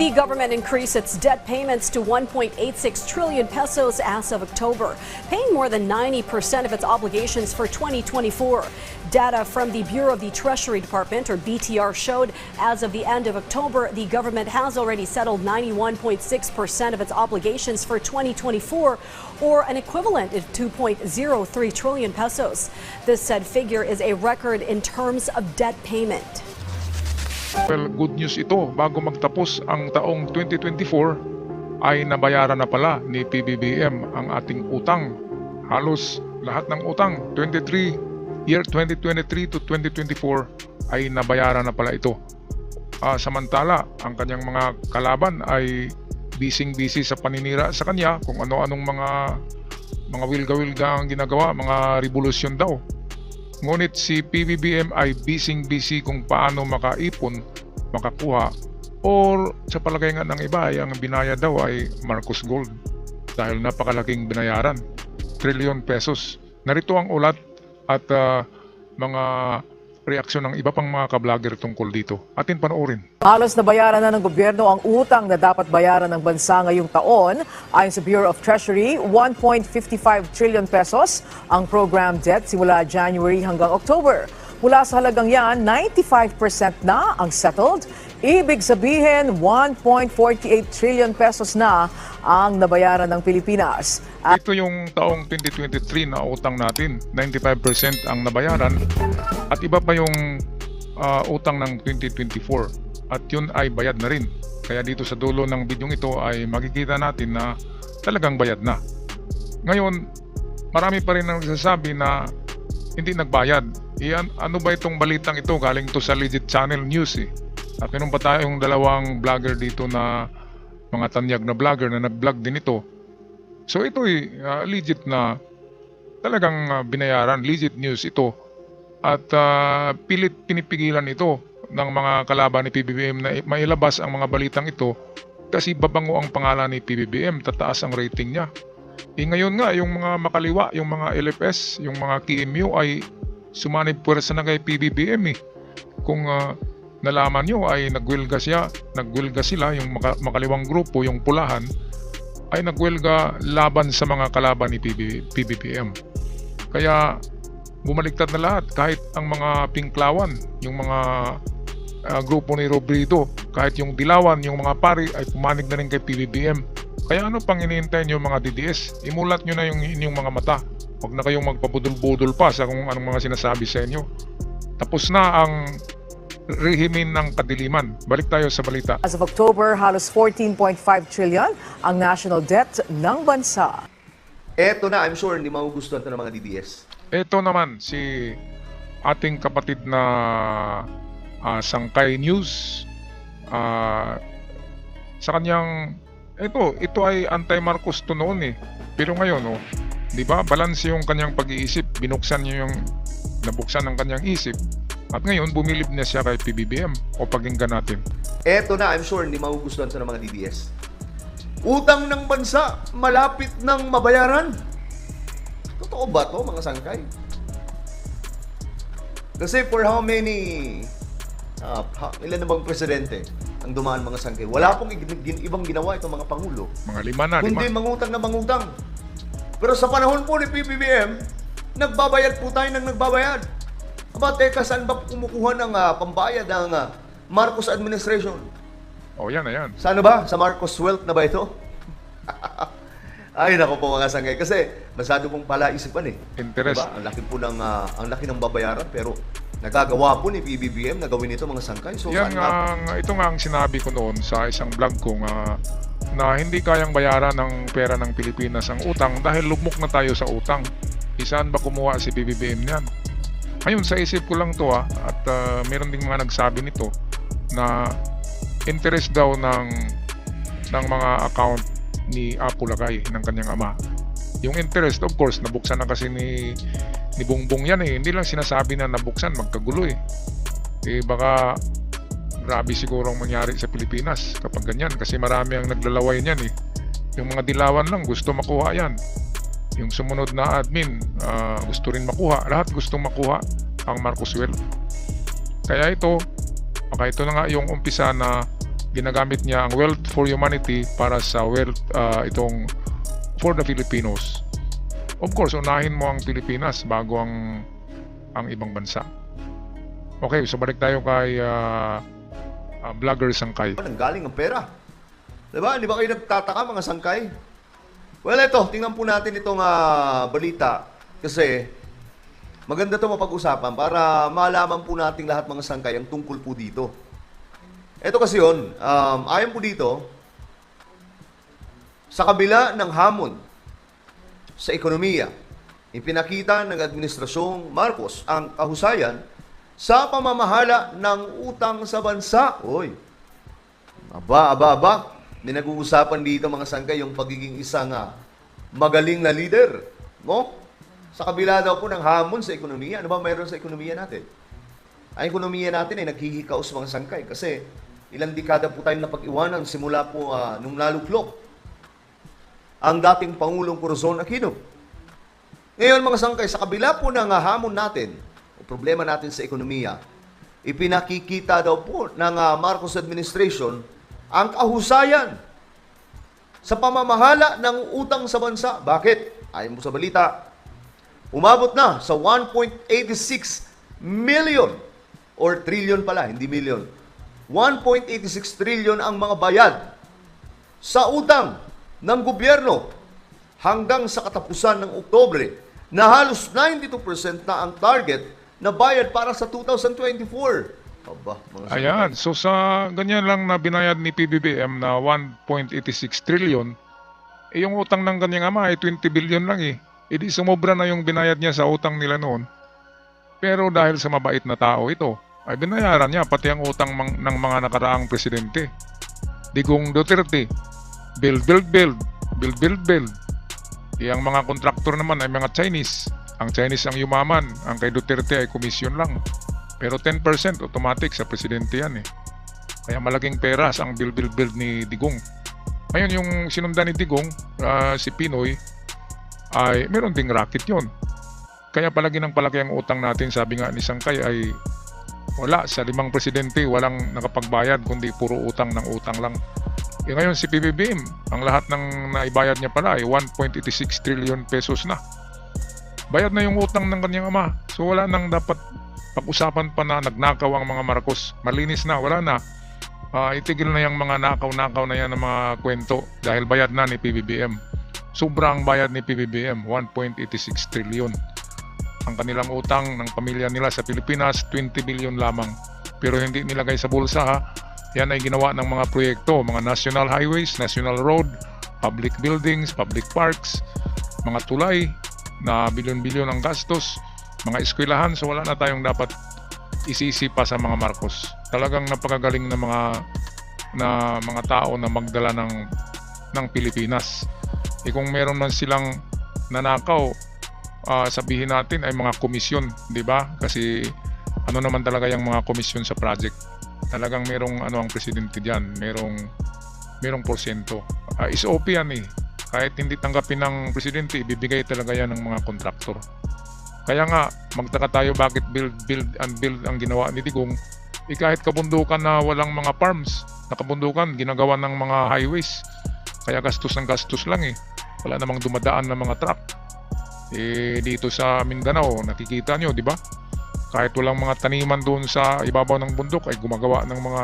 The government increased its debt payments to 1.86 trillion pesos as of October, paying more than 90% of its obligations for 2024. Data from the Bureau of the Treasury Department, or BTR, showed as of the end of October, the government has already settled 91.6% of its obligations for 2024, or an equivalent of 2.03 trillion pesos. This said figure is a record in terms of debt payment. Well, good news ito. Bago magtapos ang taong 2024 ay nabayaran na pala ni PBBM ang ating utang. Halos lahat ng utang 23 year 2023 to 2024 ay nabayaran na pala ito. Ah, samantala, ang kanyang mga kalaban ay busy-busy sa paninira sa kanya kung ano-anong mga mga wilga-wilga ang ginagawa, mga revolusyon daw. Ngunit si PBBM ay busy-busy kung paano makaipon, makakuha, or sa palagay nga ng iba ay ang binayad daw ay Marcos Gold dahil napakalaking binayaran, trilyon pesos. Narito ang ulat at ah, mga reaksyon ng iba pang mga ka-vlogger tungkol dito. Atin panoorin. Halos nabayaran na ng gobyerno ang utang na dapat bayaran ng bansa ngayong taon. Ayon sa Bureau of Treasury, 1.55 trillion pesos ang program debt simula January hanggang October. Mula sa halagang yan, 95% na ang settled. Ibig sabihin, 1.48 trillion pesos na ang nabayaran ng Pilipinas. At Ito yung taong 2023 na utang natin. 95% ang nabayaran. At iba pa yung ah, utang ng 2024. At yun ay bayad na rin. Kaya dito sa dulo ng bidyong ito ay makikita natin na talagang bayad na. Ngayon, marami pa rin ang nagsasabi na hindi nagbayad. Iyan, ano ba itong balitang ito? Galing to sa Legit Channel News eh. At meron pa tayong dalawang vlogger dito na mga tanyag na vlogger na nag-vlog din ito. So ito ay ah, legit na talagang ah, binayaran, legit news ito. At ah, pilit pinipigilan ito ng mga kalaban ni PBBM na mailabas ang mga balitang ito kasi babango ang pangalan ni PBBM, tataas ang rating niya. Eh ngayon nga, yung mga makaliwa, yung mga LFS, yung mga KMU ay sumanib puwersa na kay PBBM eh. Kung ah, nalaman nyo ay nagwilga siya, nagwilga sila, yung maka- makaliwang grupo, yung pulahan, ay nagwelga laban sa mga kalaban ni PB, PBBM. Kaya bumaliktad na lahat kahit ang mga pinklawan, yung mga ah, grupo ni Robrito, kahit yung dilawan, yung mga pari ay pumanig na rin kay PBBM. Kaya ano pang iniintay nyo mga DDS? Imulat nyo na yung inyong mga mata. Huwag na kayong magpabudol-budol pa sa kung anong mga sinasabi sa inyo. Tapos na ang rehimin ng kadiliman. Balik tayo sa balita. as of October, halos 14.5 trillion ang national debt ng bansa. Eto na, I'm sure hindi magugustuhan to ng mga DDS. Ito naman si ating kapatid na ah, Sangkay News ah, sa kanyang ito ito ay anti-Marcos to noon eh. Pero ngayon oh, 'di ba? Balance yung kanyang pag-iisip, binuksan niya yung nabuksan ng kanyang isip. At ngayon bumilib na siya kay PBBM o pakinggan natin. Eto na, I'm sure hindi magugustuhan ng mga DDS. Utang ng bansa, malapit ng mabayaran. Totoo ba to mga sangkay? Kasi for how many, ha, ilan na bang presidente ang dumaan mga sangkay? Wala pong ibang ginawa itong mga pangulo. Mga lima na, lima. Kundi mangutang na mangutang. Pero sa panahon po ni PBBM, nagbabayad po tayo ng nagbabayad. Aba, teka, saan ba kumukuha ng ah, pambayad ng ah, Marcos administration? Oh, yan na yan. Sa ano ba? Sa Marcos Wealth na ba ito? Ay, nako po mga sangay. Kasi masyado pong palaisipan eh. Interest. Diba? Ang laki po ng, ah, ang laki ng babayaran pero nagagawa po ni PBBM na gawin ito mga sangkay. So, Yan saan nga? ang, ito nga ang sinabi ko noon sa isang vlog ko nga na hindi kayang bayaran ng pera ng Pilipinas ang utang dahil lugmok na tayo sa utang. Isaan ba kumuha si BBBM niyan? Ngayon sa isip ko lang to ah, at ah, meron ding mga nagsabi nito na interest daw ng ng mga account ni Apo Lagay ng kanyang ama. Yung interest of course nabuksan na kasi ni ni Bongbong yan eh. Hindi lang sinasabi na nabuksan magkagulo eh. Eh baka grabe siguro ang mangyari sa Pilipinas kapag ganyan kasi marami ang naglalaway niyan eh. Yung mga dilawan lang gusto makuha yan. Yung sumunod na admin ah, gusto rin makuha. Lahat gustong makuha ang Marcos Well. Kaya ito, baka ito na nga yung umpisa na ginagamit niya ang wealth for humanity para sa wealth ah, itong for the Filipinos. Of course, unahin mo ang Pilipinas bago ang ang ibang bansa. Okay, so balik tayo kay ah, ah, vlogger Sangkay. Nang galing ang pera. Diba? Di ba kayo nagtataka mga sangkay? Well, ito, tingnan po natin itong ah, balita. Kasi, maganda ito mapag-usapan para malaman po natin lahat mga sangkay ang tungkol po dito. Ito kasi yun, um, ayon po dito, sa kabila ng hamon sa ekonomiya, ipinakita ng Administrasyong Marcos ang kahusayan sa pamamahala ng utang sa bansa. Oy, Aba, aba, aba. May nag-uusapan dito mga sangkay yung pagiging isang ah, magaling na leader. No? Sa kabila daw po ng hamon sa ekonomiya. Ano ba mayroon sa ekonomiya natin? Ang ekonomiya natin ay naghihikaos mga sangkay kasi ilang dekada po tayong napag-iwanan simula po ah, nung naluklok ang dating Pangulong Corazon Aquino. Ngayon mga sangkay, sa kabila po ng ah, hamon natin o problema natin sa ekonomiya, ipinakikita daw po ng ah, Marcos administration ang kahusayan sa pamamahala ng utang sa bansa. Bakit? Ayon mo sa balita, umabot na sa 1.86 million or trillion pala, hindi million. 1.86 trillion ang mga bayad sa utang ng gobyerno hanggang sa katapusan ng Oktobre na halos 92% na ang target na bayad para sa 2024. Aba, mga Ayan, so sa ganyan lang na binayad ni PBBM na 1.86 trillion, eh yung utang ng kanyang ama ay 20 billion lang eh. E di sumobra na yung binayad niya sa utang nila noon. Pero dahil sa mabait na tao ito, ay binayaran niya pati ang utang mang- ng mga nakaraang presidente. Digong Duterte, build, build, build, build, build, build. Eh, ang mga kontraktor naman ay mga Chinese. Ang Chinese ang yumaman, ang kay Duterte ay komisyon lang. Pero 10% automatic sa presidente yan eh. Kaya malaking peras ang build, build, build ni Digong. Ngayon yung sinundan ni Digong, ah, si Pinoy, ay meron ding racket yon. Kaya palagi ng palaki ang utang natin, sabi nga ni Sangkay ay wala sa limang presidente, walang nakapagbayad kundi puro utang ng utang lang. E ngayon si PBBM, ang lahat ng naibayad niya pala ay 1.86 trillion pesos na. Bayad na yung utang ng kanyang ama. So wala nang dapat pag-usapan pa na nagnakaw ang mga Marcos. Malinis na, wala na. Ah, itigil na yung mga nakaw-nakaw na yan ng mga kwento dahil bayad na ni PBBM. Sobrang bayad ni PBBM, 1.86 trillion. Ang kanilang utang ng pamilya nila sa Pilipinas, 20 billion lamang. Pero hindi nilagay sa bulsa ha. Yan ay ginawa ng mga proyekto, mga national highways, national road, public buildings, public parks, mga tulay na bilyon-bilyon ang gastos, mga eskwelahan, so wala na tayong dapat isisi pa sa mga Marcos. Talagang napakagaling na mga na mga tao na magdala ng ng Pilipinas. E kung meron man silang nanakaw, ah, sabihin natin ay mga komisyon, 'di ba? Kasi ano naman talaga yung mga komisyon sa project. Talagang merong ano ang presidente diyan, merong merong porsyento. Ah, is OP yan eh. Kahit hindi tanggapin ng presidente, ibibigay talaga yan ng mga kontraktor. Kaya nga, magtaka tayo bakit build, build, and build ang ginawa ni Digong. Eh kahit kabundukan na walang mga farms, na kabundukan, ginagawa ng mga highways. Kaya gastos ng gastos lang eh. Wala namang dumadaan ng mga truck. Eh dito sa Mindanao, nakikita nyo, di ba? Kahit walang mga taniman doon sa ibabaw ng bundok ay gumagawa ng mga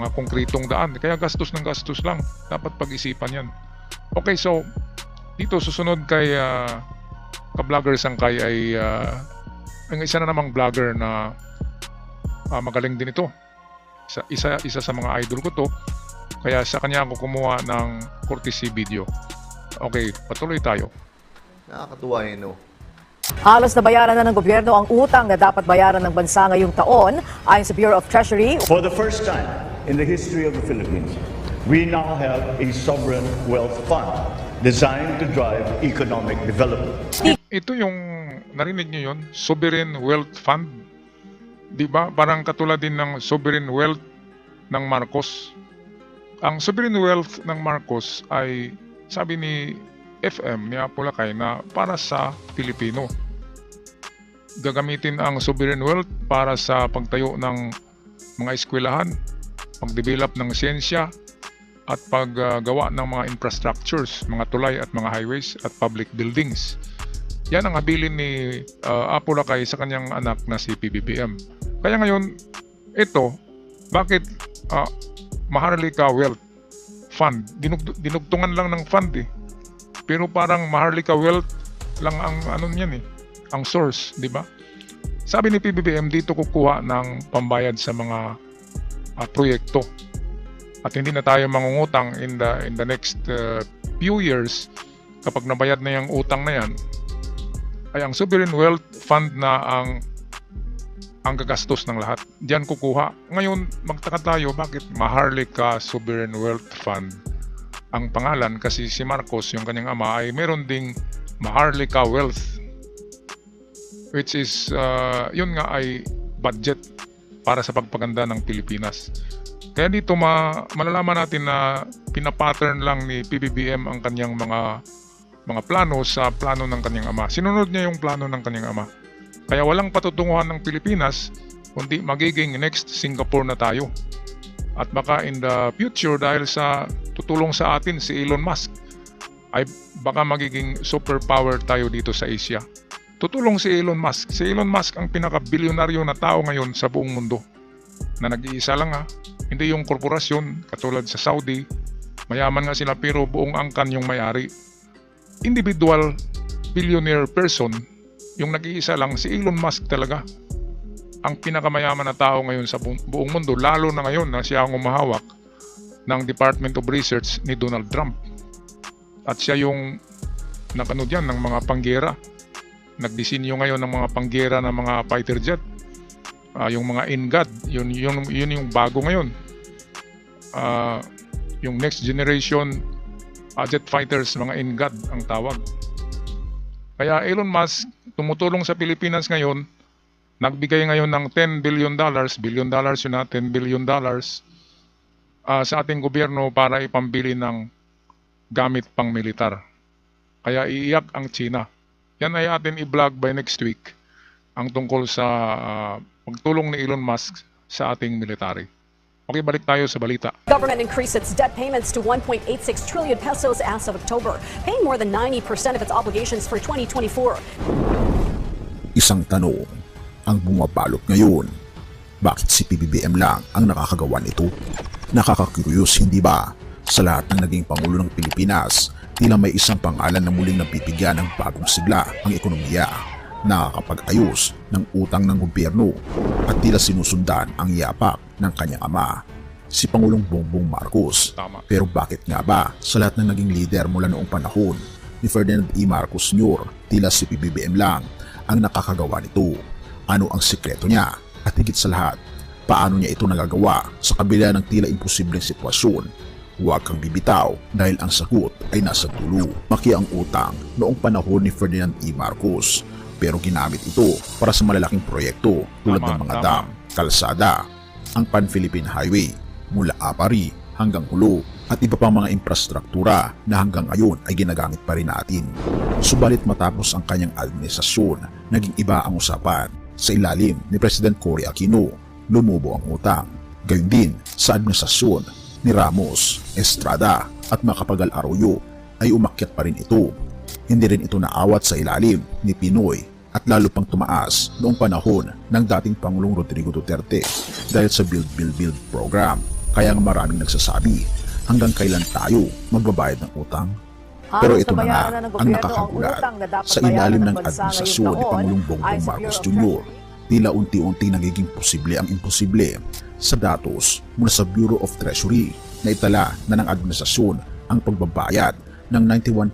mga konkretong daan. Kaya gastos ng gastos lang. Dapat pag-isipan yan. Okay, so dito susunod kay ah, ka-vlogger Sangkay ay ah, ang isa na namang vlogger na ah, magaling din ito. Isa, isa, isa sa mga idol ko to. Kaya sa kanya ako kumuha ng courtesy video. Okay, patuloy tayo. Nakakatuwa yun, no? Halos nabayaran na ng gobyerno ang utang na dapat bayaran ng bansa ngayong taon. Ayon sa Bureau of Treasury, For the first time in the history of the Philippines, we now have a sovereign wealth fund designed to drive economic development. Ito yung narinig niyo yon, Sovereign Wealth Fund. 'Di ba? Parang katulad din ng Sovereign Wealth ng Marcos. Ang Sovereign Wealth ng Marcos ay sabi ni FM ni Apolacay na para sa Pilipino. Gagamitin ang Sovereign Wealth para sa pagtayo ng mga eskwelahan, pagdevelop ng siyensya, at paggawa ng mga infrastructures, mga tulay at mga highways at public buildings. Yan ang habilin ni uh, Apo Lakay sa kanyang anak na si PBBM. Kaya ngayon, ito, bakit uh, Maharlika Wealth Fund? Dinug- dinugtungan lang ng fund eh. Pero parang Maharlika Wealth lang ang ano niyan eh, ang source, di ba? Sabi ni PBBM dito kukuha ng pambayad sa mga uh, proyekto. At hindi na tayo mangungutang in the in the next uh, few years kapag nabayad na yung utang na yan ay ang sovereign wealth fund na ang ang gagastos ng lahat. Diyan kukuha. Ngayon, magtaka tayo bakit Maharlika Sovereign Wealth Fund ang pangalan kasi si Marcos, yung kanyang ama, ay meron ding Maharlika Wealth which is, uh, yun nga ay budget para sa pagpaganda ng Pilipinas. Kaya dito ma malalaman natin na pinapattern lang ni PBBM ang kanyang mga mga plano sa plano ng kanyang ama. Sinunod niya yung plano ng kanyang ama. Kaya walang patutunguhan ng Pilipinas, kundi magiging next Singapore na tayo. At baka in the future dahil sa tutulong sa atin si Elon Musk, ay baka magiging superpower tayo dito sa Asia. Tutulong si Elon Musk. Si Elon Musk ang pinaka-bilyonaryo na tao ngayon sa buong mundo. Na nag-iisa lang ha. Hindi yung korporasyon katulad sa Saudi. Mayaman nga sila pero buong angkan yung may-ari. Individual billionaire person, yung nag-iisa lang si Elon Musk talaga. Ang pinakamayaman na tao ngayon sa bu- buong mundo, lalo na ngayon na siya ang umahawak ng Department of Research ni Donald Trump. At siya yung nakano dyan ng mga panggera. Nagdisenyo ngayon ng mga panggera ng mga fighter jet. Ah, yung mga INGAD, yun, yun, yun yung bago ngayon. Ah, yung next generation ah, jet fighters, mga INGAD ang tawag. Kaya Elon Musk tumutulong sa Pilipinas ngayon, nagbigay ngayon ng 10 billion dollars, billion dollars yun na, 10 billion dollars ah, sa ating gobyerno para ipambili ng gamit pang militar. Kaya iiyak ang China. Yan ay atin i-vlog by next week ang tungkol sa ah, pagtulong ni Elon Musk sa ating military. Okay, balik tayo sa balita. Government increased its debt payments to 1.86 trillion pesos as of October, paying more than 90% of its obligations for 2024. Isang tanong ang bumabalot ngayon. Bakit si PBBM lang ang nakakagawa nito? Nakakakuryos hindi ba? Sa lahat ng naging Pangulo ng Pilipinas, tila may isang pangalan na muling nabibigyan ng bagong sigla ang ekonomiya. Nakakapag-ayos ng utang ng gobyerno at tila sinusundan ang yapak ng kanyang ama, si Pangulong Bongbong Marcos. Tama. Pero bakit nga ba sa lahat ng naging leader mula noong panahon ni Ferdinand E. Marcos Sr. tila si PBBM lang ang nakakagawa nito? Ano ang sikreto niya? At higit sa lahat, paano niya ito nagagawa sa kabila ng tila imposibleng sitwasyon? Huwag kang bibitaw dahil ang sagot ay nasa dulo. Maki ang utang noong panahon ni Ferdinand E. Marcos pero ginamit ito para sa malalaking proyekto tulad Tama, ng mga tama. dam, kalsada, ang Pan-Philippine Highway mula Apari hanggang Hulo at iba pang mga infrastruktura na hanggang ngayon ay ginagamit pa rin natin. Subalit matapos ang kanyang administrasyon, naging iba ang usapan. Sa ilalim ni President Cory Aquino, lumubo ang utang. Gayun din sa administrasyon ni Ramos, Estrada at Macapagal Arroyo ay umakyat pa rin ito. Hindi rin ito naawat sa ilalim ni Pinoy at lalo pang tumaas noong panahon ng dating Pangulong Rodrigo Duterte dahil sa Build Build Build program. Kaya nga maraming nagsasabi hanggang kailan tayo magbabayad ng utang. Pero ito na nga na ang nakakagulat sa ilalim ng administrasyon ni Pangulong Bongbong Marcos Jr. Tila unti-unti nagiging posible ang imposible sa datos mula sa Bureau of Treasury na itala na ng administrasyon ang pagbabayad ng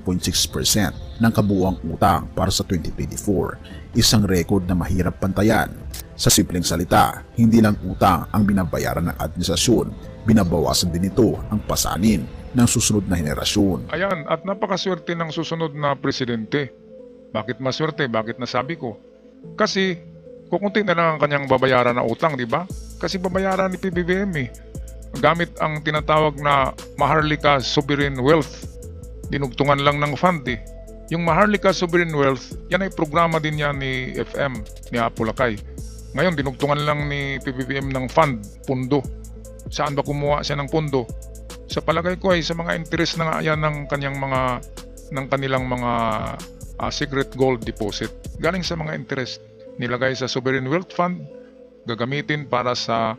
91.6% ng kabuuang utang para sa 2024, isang record na mahirap pantayan. Sa simpleng salita, hindi lang utang ang binabayaran ng administrasyon, binabawasan din ito ang pasanin ng susunod na henerasyon. Ayan, at napakaswerte ng susunod na presidente. Bakit maswerte? Bakit nasabi ko? Kasi, kukunti na lang ang kanyang babayaran na utang, di ba? Kasi babayaran ni PBBM eh. Gamit ang tinatawag na Maharlika Sovereign Wealth. Dinugtungan lang ng fund eh. Yung Maharlika Sovereign Wealth, yan ay programa din yan ni FM, ni Apolakay. Ngayon, dinugtungan lang ni PBBM ng fund, pundo. saan ba kumuha siya ng pondo? Sa palagay ko ay sa mga interest na nga yan ng kanyang mga ng kanilang mga ah, secret gold deposit. Galing sa mga interest nilagay sa sovereign wealth fund, gagamitin para sa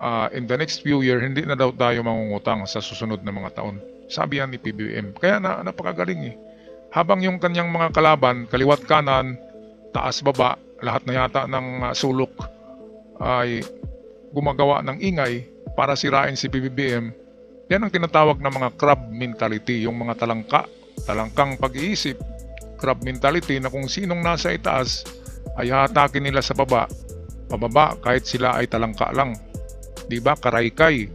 ah, in the next few year hindi na daw tayo mangungutang sa susunod na mga taon. Sabi yan ni PBBM. Kaya na napakagaling eh. Habang yung kanyang mga kalaban, kaliwat kanan, taas baba, lahat na yata ng ah, sulok ay gumagawa ng ingay para sirain si PBBM. Yan ang tinatawag na mga crab mentality, yung mga talangka, talangkang pag-iisip, crab mentality na kung sinong nasa itaas ay hatakin nila sa baba, pababa kahit sila ay talangka lang. 'Di ba? Karaykay,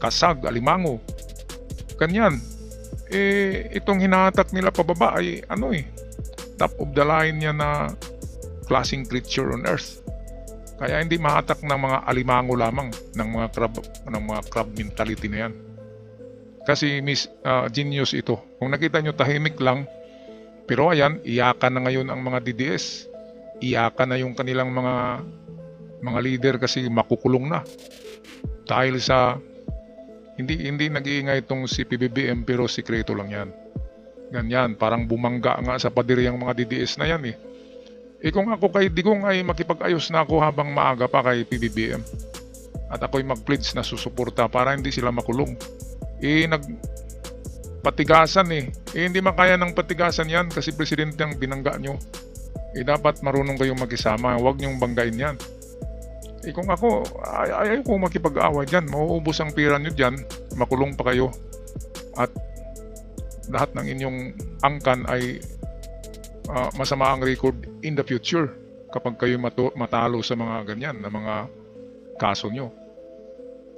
kasag, alimango. Ganyan. Eh itong hinahatak nila pababa ay ano eh, top of the line niya na klaseng creature on earth. Kaya hindi mahatak ng mga alimango lamang ng mga crab ng mga crab mentality na 'yan. Kasi miss ah, genius ito. Kung nakita nyo tahimik lang, pero ayan, iyakan na ngayon ang mga DDS. Iyakan na yung kanilang mga mga leader kasi makukulong na. Dahil sa hindi hindi nag-iingay itong si PBBM pero sikreto lang 'yan. Ganyan, parang bumangga nga sa pader yung mga DDS na yan eh. Eh kung ako kay Digong ay makipag-ayos na ako habang maaga pa kay PBBM. At ako'y mag-pledge na susuporta para hindi sila makulong. Eh nag patigasan eh. Eh hindi makaya ng patigasan yan kasi presidente ang binangga nyo. Eh dapat marunong kayong makisama. Huwag nyong banggain yan. Eh kung ako, ay ayaw ko makipag-away dyan. Mauubos ang pira nyo dyan. Makulong pa kayo. At lahat ng inyong angkan ay ah, masama ang record in the future kapag kayo mato- matalo sa mga ganyan na mga kaso nyo.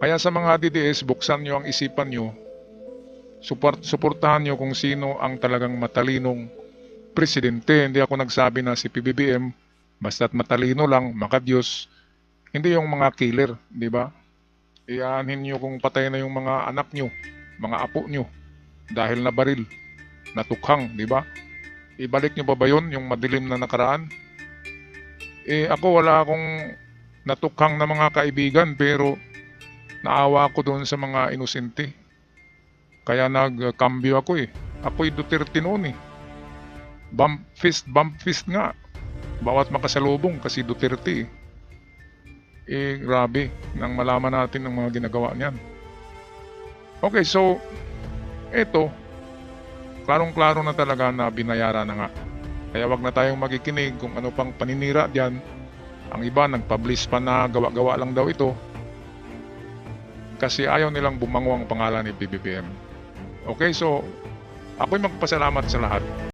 Kaya sa mga DDS, buksan nyo ang isipan nyo support, suportahan nyo kung sino ang talagang matalinong presidente. Hindi ako nagsabi na si PBBM, basta't matalino lang, makadiyos. Hindi yung mga killer, di ba? Iyanin nyo kung patay na yung mga anak nyo, mga apo nyo, dahil na baril, natukhang, di ba? Ibalik nyo pa ba yun, yung madilim na nakaraan? Eh ako wala akong natukhang na mga kaibigan pero naawa ko doon sa mga inosente. Kaya nagkambyo ako eh. Ako'y Duterte noon eh. Bump fist, bump fist nga. Bawat makasalubong kasi Duterte eh. Eh, grabe. Nang malaman natin ang mga ginagawa niyan. Okay, so, eto, klarong-klaro na talaga na binayaran na nga. Kaya wag na tayong magikinig kung ano pang paninira diyan. Ang iba nag-publish pa na gawa-gawa lang daw ito. Kasi ayaw nilang bumango ang pangalan ni BBBM. Okay, so ako'y magpasalamat sa lahat.